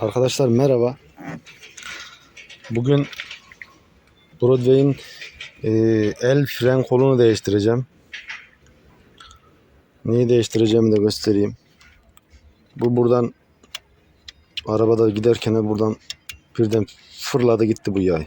Arkadaşlar merhaba. Bugün Broadway'in e, el fren kolunu değiştireceğim. Neyi değiştireceğimi de göstereyim. Bu buradan arabada giderken buradan birden fırladı gitti bu yay.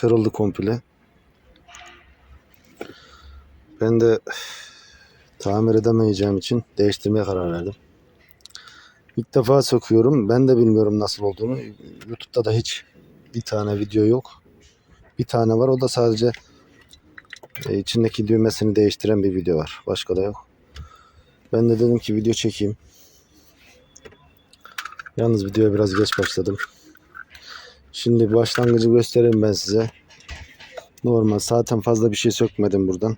Kırıldı komple. Ben de tamir edemeyeceğim için değiştirmeye karar verdim. İlk defa söküyorum. Ben de bilmiyorum nasıl olduğunu. YouTube'da da hiç bir tane video yok. Bir tane var. O da sadece e, içindeki düğmesini değiştiren bir video var. Başka da yok. Ben de dedim ki video çekeyim. Yalnız videoya biraz geç başladım. Şimdi başlangıcı göstereyim ben size. Normal. Zaten fazla bir şey sökmedim buradan.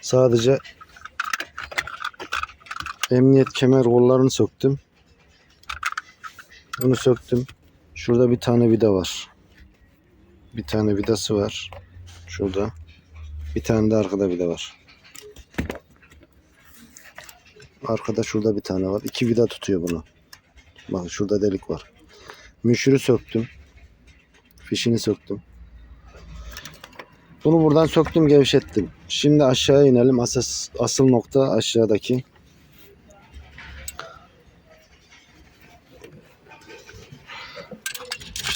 Sadece emniyet kemer kollarını söktüm. Bunu söktüm. Şurada bir tane vida var. Bir tane vidası var. Şurada. Bir tane de arkada vida var. Arkada şurada bir tane var. İki vida tutuyor bunu. Bakın şurada delik var. Müşürü söktüm. Fişini söktüm. Bunu buradan söktüm gevşettim. Şimdi aşağıya inelim. Asıl, asıl nokta aşağıdaki.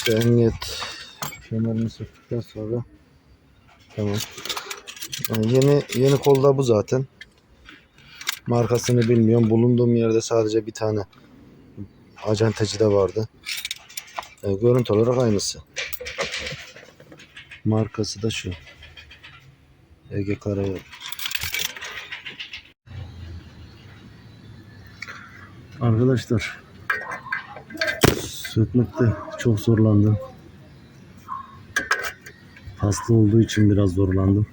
İşte emniyet kemerini söktükten sonra tamam. Yani yeni yeni kolda bu zaten. Markasını bilmiyorum. Bulunduğum yerde sadece bir tane acenteci de vardı. E, görüntü olarak aynısı. Markası da şu. Ege Karayol. Arkadaşlar sökmekte çok zorlandım. Hasta olduğu için biraz zorlandım.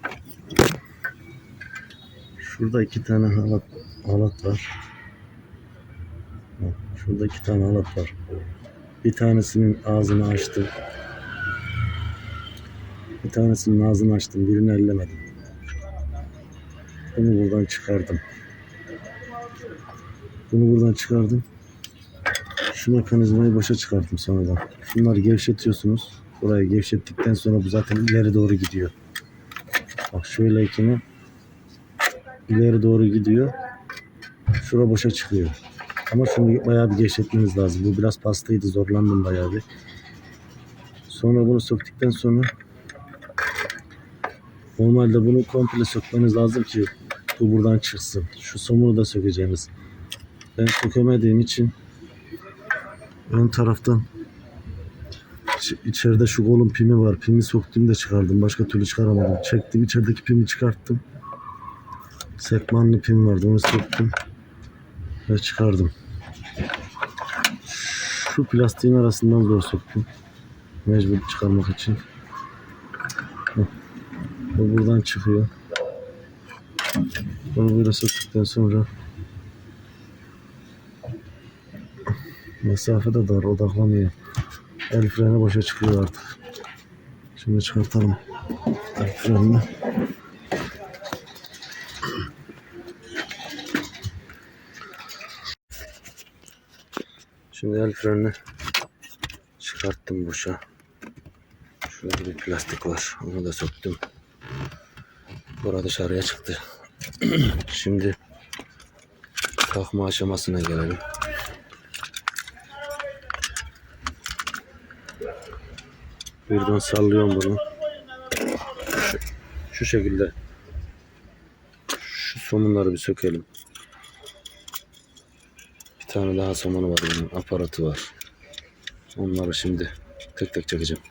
Şurada iki tane halat, halat var. Şurada iki tane halat var. Bir tanesinin ağzını açtım. Bir tanesinin ağzını açtım. Birini ellemedim. Bunu buradan çıkardım. Bunu buradan çıkardım. Şu mekanizmayı başa çıkarttım sonradan. Şunları gevşetiyorsunuz. Burayı gevşettikten sonra bu zaten ileri doğru gidiyor. Bak şöyle ikini ileri doğru gidiyor. Şura boşa çıkıyor. Ama şunu bayağı bir gevşetmeniz lazım. Bu biraz pastaydı zorlandım bayağı bir. Sonra bunu söktükten sonra normalde bunu komple sökmeniz lazım ki bu buradan çıksın. Şu somunu da sökeceğiniz. Ben sökemediğim için ön taraftan İç- içeride şu kolun pimi var. Pimi soktum da çıkardım. Başka türlü çıkaramadım. Çektim içerideki pimi çıkarttım. Sekmanlı pim vardı. Onu söktüm. Ve çıkardım. Şu plastiğin arasından zor soktum. Mecbur çıkarmak için. Bu buradan çıkıyor. Bunu böyle söktükten sonra mesafe de dar odaklanıyor. El freni boşa çıkıyor artık. Şimdi çıkartalım el frenini. Şimdi el frenini çıkarttım boşa. Şurada bir plastik var. Onu da söktüm. Burada dışarıya çıktı. Şimdi takma aşamasına gelelim. Buradan sallıyorum bunu. Şu, şu şekilde. Şu somunları bir sökelim. Bir tane daha somunu var bunun. Aparatı var. Onları şimdi tek tek çekeceğim.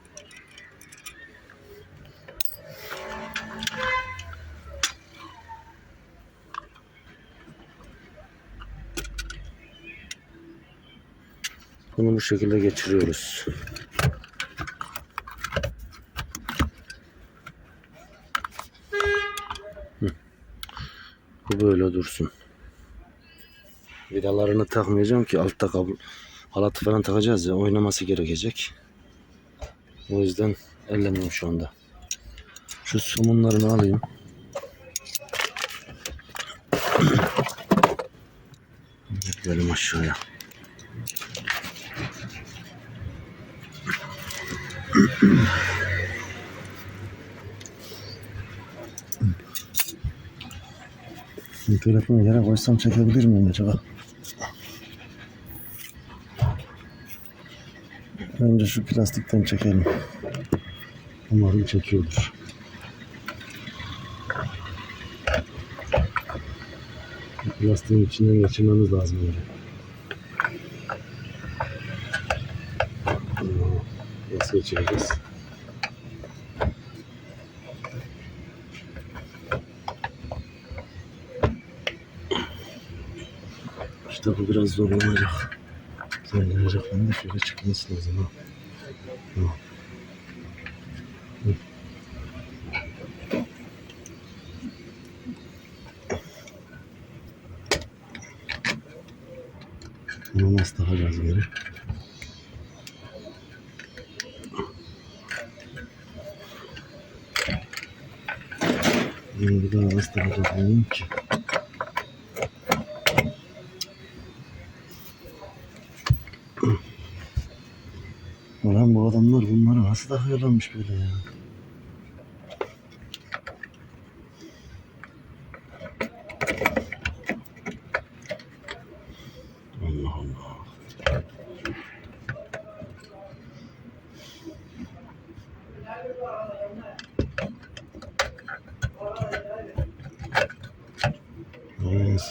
Bunu bu şekilde geçiriyoruz. böyle dursun. Vidalarını takmayacağım ki altta kabul halatı falan takacağız ya oynaması gerekecek. O yüzden ellemiyorum şu anda. Şu somunlarını alayım. Gidelim aşağıya. Mm-hmm. Şimdi telefonu yere koysam çekebilir miyim acaba? Önce şu plastikten çekelim. Umarım çekiyordur. Plastiğin içinden geçirmemiz lazım önce. Nasıl geçireceğiz? Bu biraz zorlanacak. Zorlanacak. Ben de şöyle çıkması lazım. Ha. Ha. Bunu nasıl takacağız geri? Bunu bir daha nasıl takacağız bilmiyorum ki. Ulan bu adamlar bunları nasıl takıyorlarmış böyle ya? Allah Allah.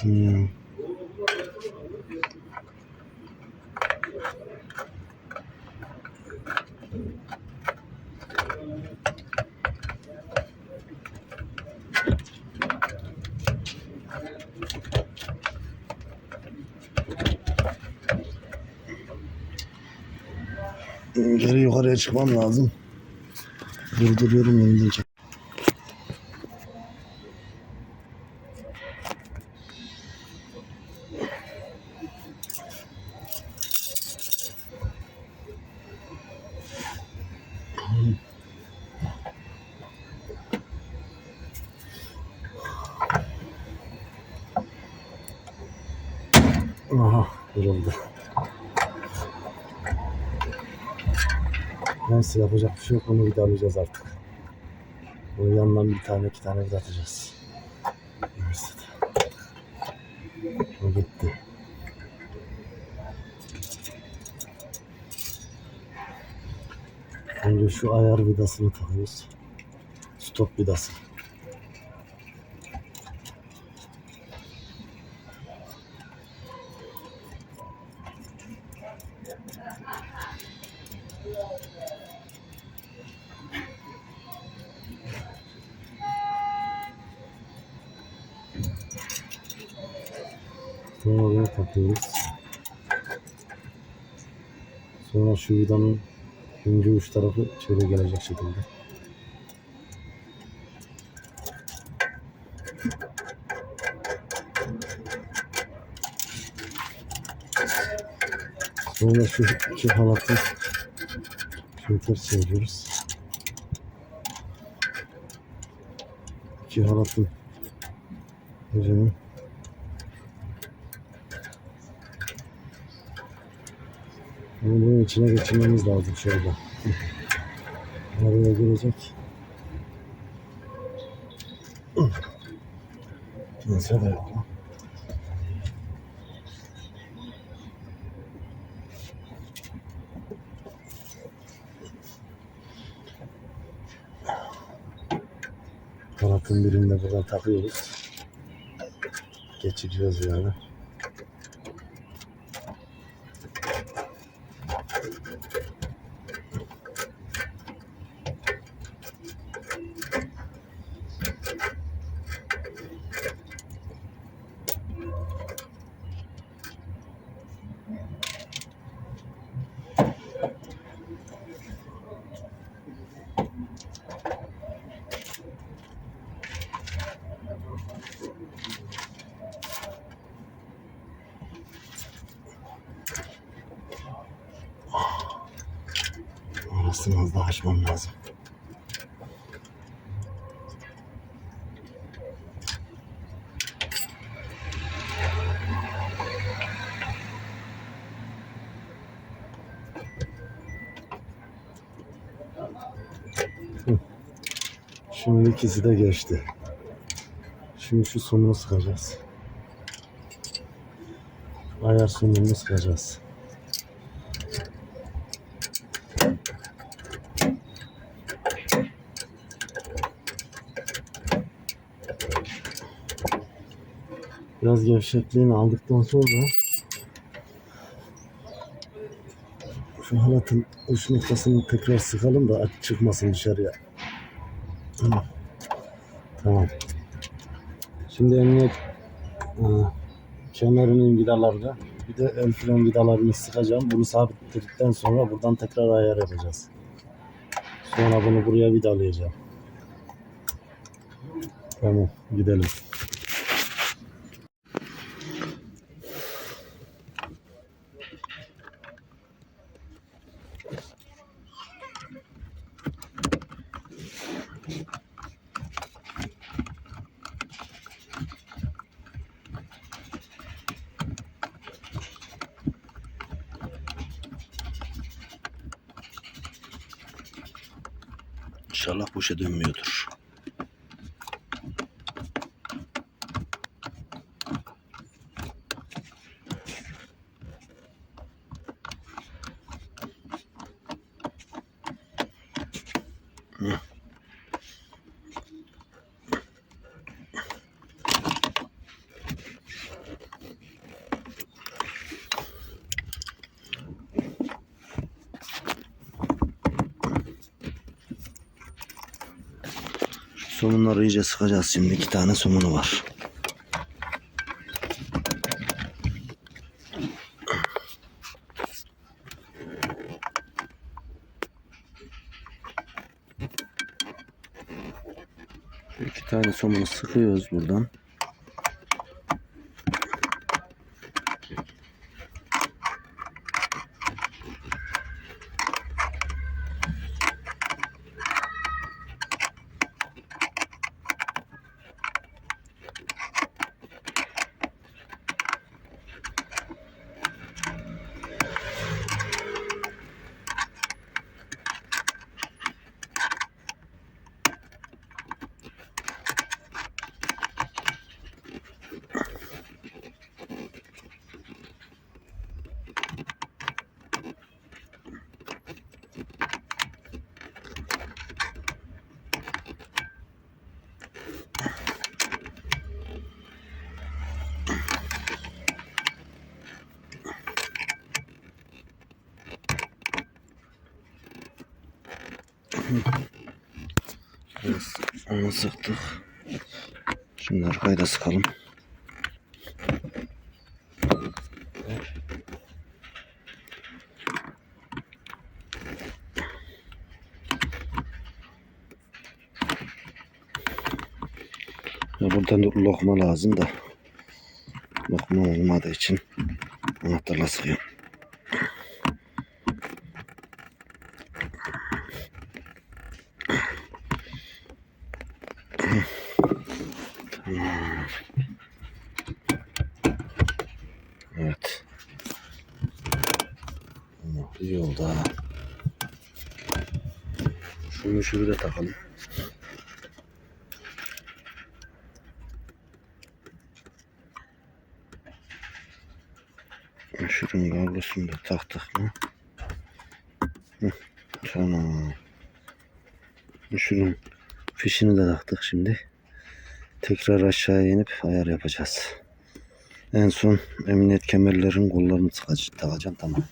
Ya. Geri yukarıya çıkmam lazım. Durduruyorum yeniden çek. Neyse yapacak bir şey yok. Onu vidalayacağız artık. Onun yanından bir tane iki tane vida atacağız. Neyse. O gitti. Önce şu ayar vidasını takıyoruz. Stop vidası. Takıyoruz. Sonra şu vidanın ince uç tarafı şöyle gelecek şekilde. Sonra şu iki halatı şöyle ters çeviriyoruz. İki halatın ucunu Bunu bunun içine geçirmemiz lazım şöyle. Araya girecek. Neyse de yok. Kanatın birini de buradan takıyoruz. Geçiriyoruz yani. Az daha açmam lazım. Şimdi ikisi de geçti. Şimdi şu sonunu sıkacağız. Ayar sonunu sıkacağız. Biraz gevşekliğini aldıktan sonra şu halatın uç noktasını tekrar sıkalım da aç çıkmasın dışarıya. Tamam. Tamam. Şimdi emniyet aa, kemerinin vidalarını bir de el fren vidalarını sıkacağım. Bunu sabitledikten sonra buradan tekrar ayar yapacağız. Sonra bunu buraya vidalayacağım. Tamam gidelim. İnşallah boşa dönmüyordur. Hı. Somunları iyice sıkacağız şimdi. iki tane somunu var. İki tane somunu sıkıyoruz buradan. Biraz onu sıktık. Şimdi arkayı da sıkalım. Ya buradan da lokma lazım da lokma olmadığı için anahtarla sıkıyorum. Oh, iyi oldu ha. Şu müşürü de takalım. Müşürün kablosunu da taktık mı? Tamam. Müşürün fişini de taktık şimdi. Tekrar aşağıya inip ayar yapacağız. En son emniyet kemerlerin kollarını takacağım tamam.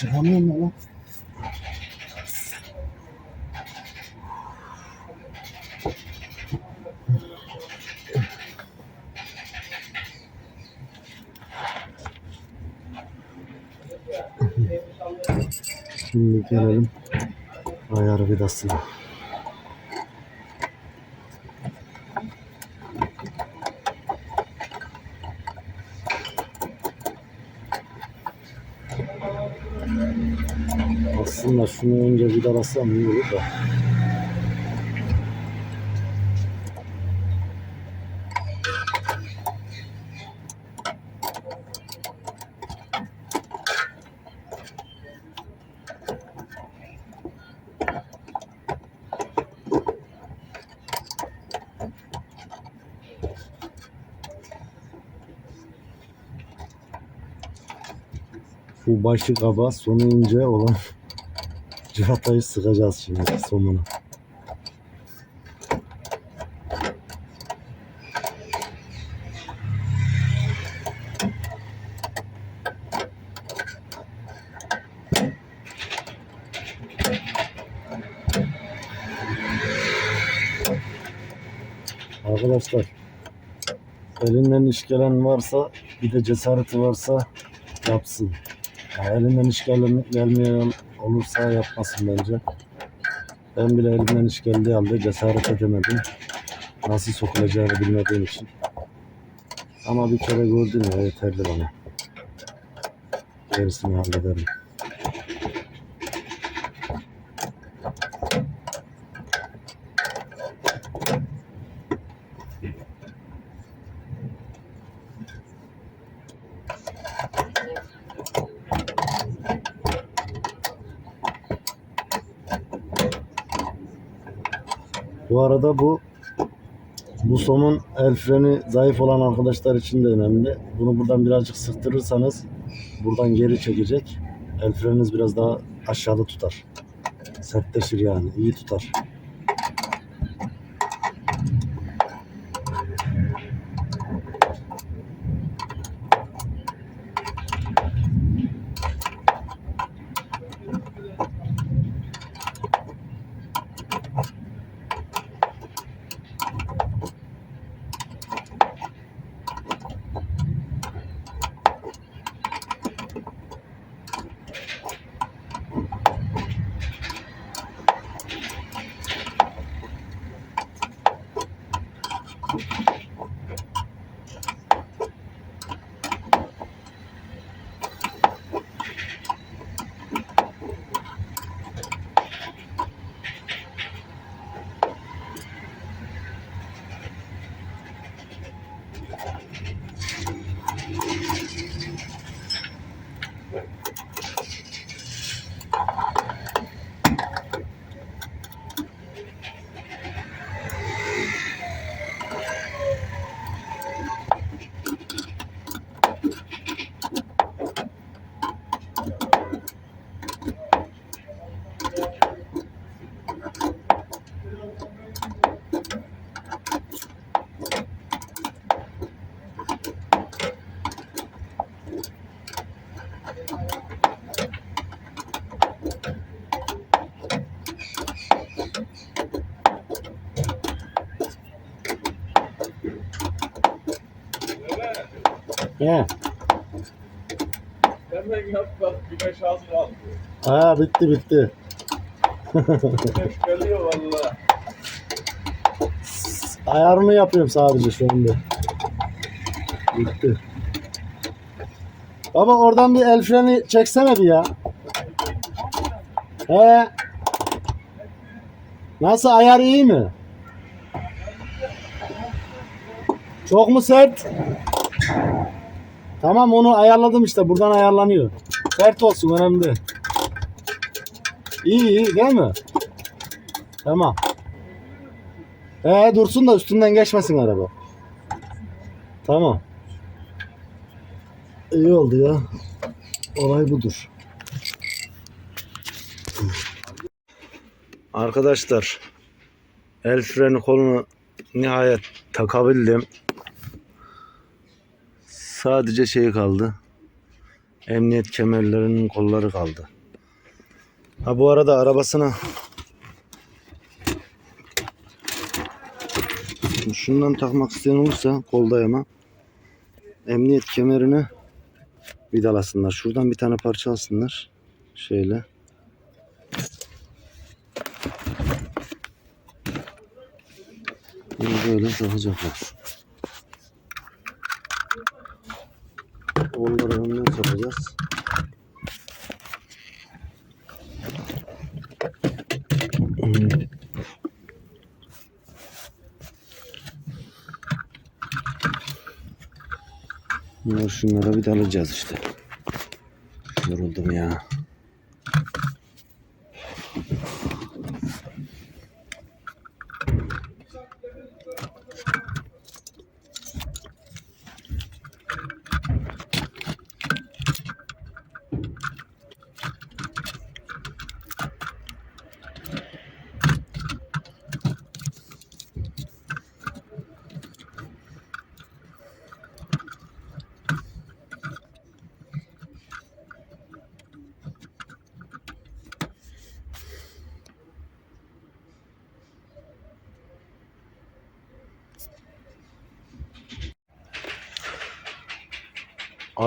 Çıkamıyorum ya lan. Şimdi gelelim ayar vidasına. Şunu önce vidalasam iyi olur da. bu başı kaba sonu ince olan civatayı sıkacağız şimdi somunu. Arkadaşlar elinden iş gelen varsa bir de cesareti varsa yapsın. Yani elinden iş gelen, gelmeyen olursa yapmasın bence. Ben bile elimden iş geldiği halde cesaret edemedim. Nasıl sokulacağını bilmediğim için. Ama bir kere gördüm ya yeterli bana. Gerisini hallederim. Arada bu bu somun el freni zayıf olan arkadaşlar için de önemli. Bunu buradan birazcık sıktırırsanız buradan geri çekecek. El freniniz biraz daha aşağıda tutar. Sertleşir yani. iyi tutar. He. Hemen yap bak güneş az kaldı. Ha bitti bitti. Güneş geliyor valla. Ayarını yapıyorum sadece şu anda. Bitti. Baba oradan bir el freni çeksene bir ya. He. Nasıl ayar iyi mi? Çok mu sert? Tamam onu ayarladım işte buradan ayarlanıyor. Sert olsun önemli. İyi iyi değil mi? Tamam. Ee dursun da üstünden geçmesin araba. Tamam. İyi oldu ya. Olay budur. Arkadaşlar el freni kolunu nihayet takabildim. Sadece şey kaldı. Emniyet kemerlerinin kolları kaldı. Ha bu arada arabasına Şundan takmak isteyen olursa kol dayama emniyet kemerine vidalasınlar. Şuradan bir tane parça alsınlar. Şöyle. Bunu böyle takacaklar. Onları önden takacağız. Hmm. Bunlar şunlara bir dalacağız işte. Yoruldum ya.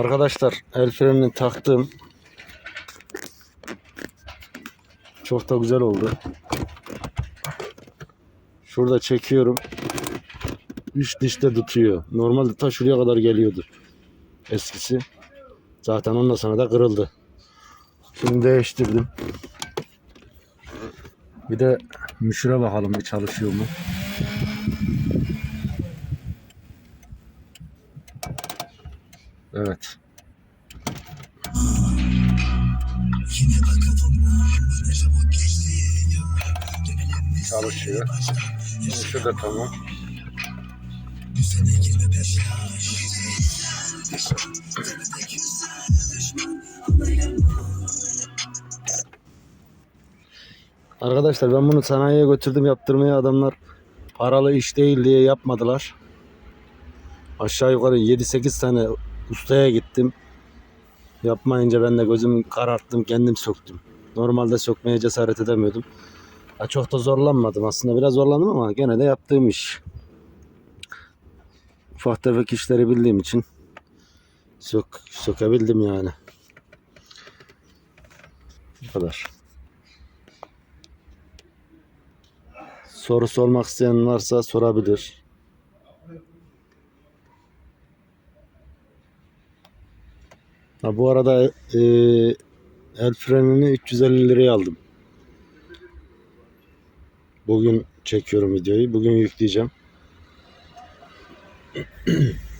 Arkadaşlar el frenini taktım. Çok da güzel oldu. Şurada çekiyorum. Üç dişte tutuyor. Normalde ta şuraya kadar geliyordu. Eskisi. Zaten ondan sonra da kırıldı. Şimdi değiştirdim. Bir de müşüre bakalım bir çalışıyor mu? De tamam. Arkadaşlar ben bunu sanayiye götürdüm yaptırmaya adamlar paralı iş değil diye yapmadılar. Aşağı yukarı 7-8 tane ustaya gittim. Yapmayınca ben de gözümü kararttım kendim söktüm. Normalde sökmeye cesaret edemiyordum. Ha, çok da zorlanmadım aslında biraz zorlandım ama gene de yaptığım iş. Ufak tefek işleri bildiğim için sök, sökebildim yani. Bu kadar. Soru sormak isteyen varsa sorabilir. Ha, bu arada e, el frenini 350 liraya aldım. Bugün çekiyorum videoyu. Bugün yükleyeceğim.